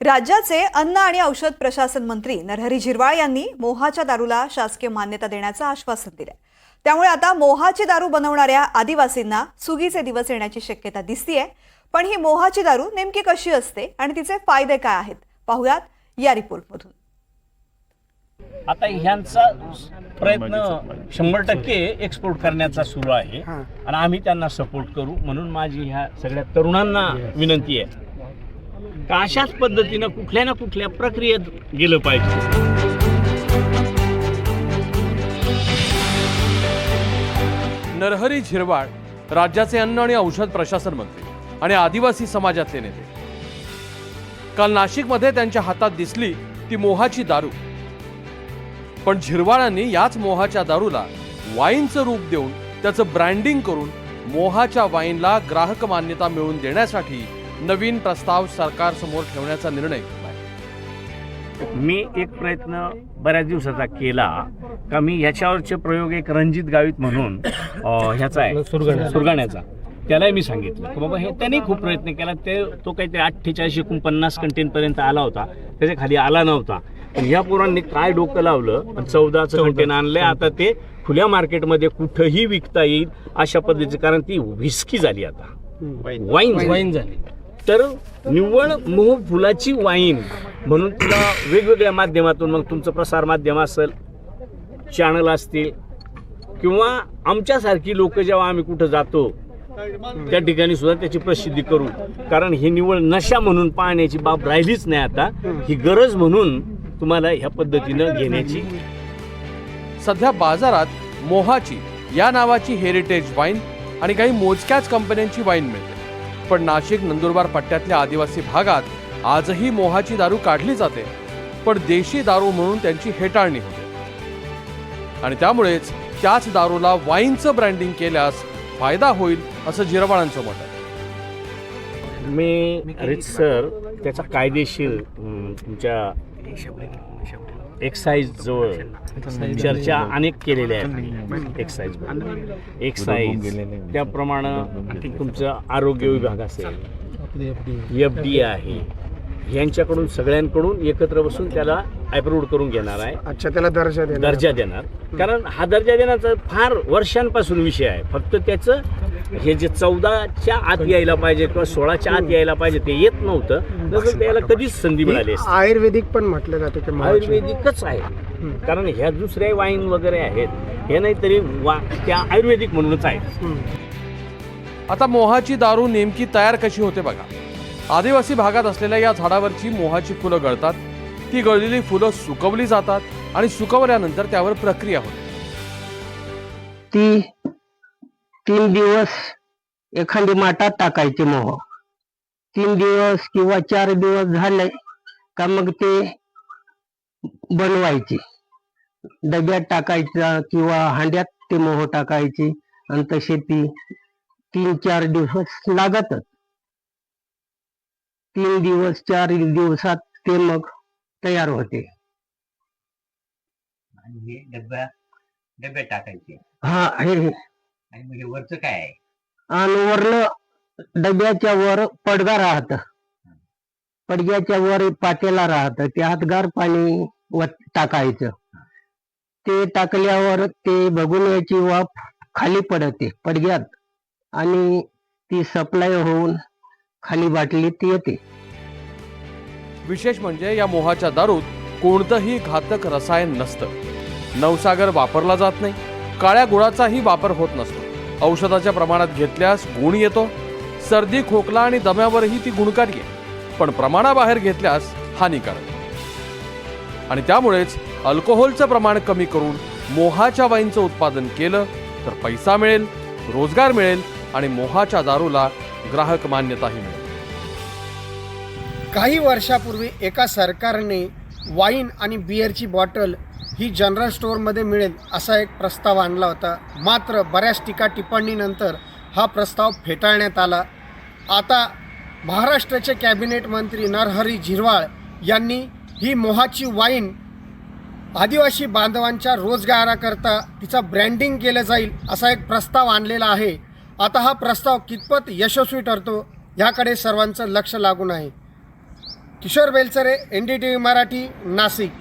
राज्याचे अन्न आणि औषध प्रशासन मंत्री नरहरी झिरवाळ यांनी मोहाच्या दारूला शासकीय मान्यता देण्याचं आश्वासन दिलंय. त्यामुळे आता मोहाची दारू बनवणाऱ्या आदिवासींना सुगीचे दिवस येण्याची शक्यता दिसतीये. पण ही मोहाची दारू नेमकी कशी असते आणि तिचे फायदे काय आहेत? पाहुयात या रिपोर्टमधून. आता ह्यांचा प्रयत्न शंभर टक्के एक्सपोर्ट करण्याचा सुरू आहे. आणि आम्ही त्यांना सपोर्ट करू म्हणून माझी ह्या सगळ्या तरुणांना विनंती आहे. का अशाच पद्धतीनं कुठल्या ना कुठल्या प्रक्रियेत गेलं पाहिजे? नरहरी झिरवाळ राज्याचे अन्न आणि औषध प्रशासन मंत्री आणि आदिवासी समाजातले नेते. काल नाशिकमध्ये त्यांच्या हातात दिसली ती मोहाची दारू. पण झिरवाळांनी याच मोहाच्या दारूला वाईनचं रूप देऊन त्याचं ब्रँडिंग करून मोहाच्या वाईनला ग्राहक मान्यता मिळवून देण्यासाठी नवीन प्रस्ताव सरकारसमोर ठेवण्याचा निर्णय. मी एक प्रयत्न बऱ्याच दिवसाचा केला का मी ह्याच्यावरचे प्रयोग एक रणजित गावित म्हणून ह्याचा आहे. सुरगाण्याचा. त्यालाही मी सांगितलं की बाबा हे त्यांनी खूप प्रयत्न केला. ते तो काहीतरी अठ्ठेचाळीस एकोणपन्नास कंटेनपर्यंत आला होता. त्याच्याखाली आला नव्हता. पण ह्या पोरांनी काय डोकं लावलं? चौदाचं कंटेन आणलंय. आता ते खुल्या मार्केटमध्ये कुठंही विकता येईल अशा पद्धतीचं. कारण ती व्हिस्की झाली आता. वाईन वाईन झाली. तर निव्वळ मोह फुलाची वाईन म्हणून तुला वेगवेगळ्या माध्यमातून मग तुमचं प्रसार माध्यम असेल चॅनल असतील किंवा आमच्यासारखी लोक जेव्हा आम्ही कुठं जातो त्या ठिकाणी सुद्धा त्याची प्रसिद्धी करू. कारण ही निव्वळ नशा म्हणून पाहण्याची बाब राहिलीच नाही आता. ही गरज म्हणून तुम्हाला ह्या पद्धतीनं घेण्याची. सध्या बाजारात मोहाची या नावाची हेरिटेज वाईन आणि काही मोजक्याच कंपन्यांची वाईन मिळते. पण नाशिक नंदुरबार पट्ट्यातल्या आदिवासी भागात आजही मोहाची दारू काढली जाते. पण देशी दारू म्हणून त्यांची हेटाळणी होते. आणि त्यामुळेच त्याच दारूला वाईनचं ब्रँडिंग केल्यास फायदा होईल असं जिरवाळांचं मत आहे. मी रितसर त्याचा कायदेशीर तुमच्या एक्साईज जवळ चर्चा अनेक केलेल्या आहेत. एक्साईज एक्साईज त्याप्रमाणे तुमचं आरोग्य विभाग असेल. एफ डी आहे. यांच्याकडून सगळ्यांकडून एकत्र बसून त्याला अप्रूव्ह करून घेणार आहे. अच्छा त्याला दर्जा देणार. दर्जा देणार. कारण हा दर्जा देण्याचा फार वर्षांपासून विषय आहे. फक्त त्याचं हे जे चौदाच्या आत यायला पाहिजे किंवा सोळाच्या आत यायला पाहिजे ते येत नव्हतं. तसं त्याला कधीच संधी मिळाली असती. आयुर्वेदिक पण म्हटलं जातं की महाराष्ट्र- आयुर्वेदिकच आहे. कारण ह्या दुसऱ्या वाईन वगैरे आहेत. हे नाहीतरी वा त्या आयुर्वेदिक म्हणूनच आहेत. हम्म. आता मोहाची दारू नेमकी तयार कशी होते बघा. आदिवासी भागात असलेल्या या झाडावरची मोहाची फुलं गळतात. ती गळलेली फुलं सुकवली जातात आणि सुकवल्यानंतर त्यावर प्रक्रिया होते. ती तीन दिवस एखादी माठात टाकायचे मोह. तीन दिवस किंवा चार दिवस झाले का मग ते बनवायची. डब्यात टाकायचा किंवा हांड्यात ते मोह टाकायचे. आणि तसे ती तीन चार दिवस लागतच. तीन दिवस चार दिवसात ते मग तयार होते. आणि हे डब्या डब्यात टाकायचे. हा. आणि मग वरचं काय आहे? आणि वरनं डब्याच्या वर पडगा राहत. पडग्याच्या वर पातेला राहत. त्यात गार पाणी टाकायचं. ते टाकल्यावर ते भगुन्याची वाफ खाली पडते पडग्यात. आणि ती सप्लाय होऊन खाली बाटलीत येते. विशेष म्हणजे या मोहाच्या दारूत कोणतंही घातक रसायन नसतं. नवसागर वापरला जात नाही. काळ्या गुळाचाही वापर होत नसतो. औषधाच्या प्रमाणात घेतल्यास गुण येतो. सर्दी खोकला आणि दम्यावरही ती गुणकारी आहे. पण प्रमाणाबाहेर घेतल्यास हानिकारक. आणि त्यामुळेच अल्कोहोलचं प्रमाण कमी करून मोहाच्या वाईनचं उत्पादन केलं तर पैसा मिळेल रोजगार मिळेल आणि मोहाच्या दारूला ग्राहक मान्यताही मिळेल. काही वर्षापूर्वी एका सरकारने वाईन आणि बिअरची बॉटल ही जनरल स्टोअरमध्ये मिळेल असा एक प्रस्ताव आणला होता. मात्र बऱ्याच टीका टिप्पणीनंतर हा प्रस्ताव फेटाळण्यात आला. आता महाराष्ट्राचे कॅबिनेट मंत्री नरहरी झिरवाळ यांनी ही मोहाची वाईन आदिवासी बांधवांच्या रोजगाराकरता तिचा ब्रँडिंग केलं जाईल असा एक प्रस्ताव आणलेला आहे. आता हा प्रस्ताव कितपत यशस्वी ठरतो याकडे सर्वांचं लक्ष लागून आहे. Kishore Belchare N D T V Marathi Nashik.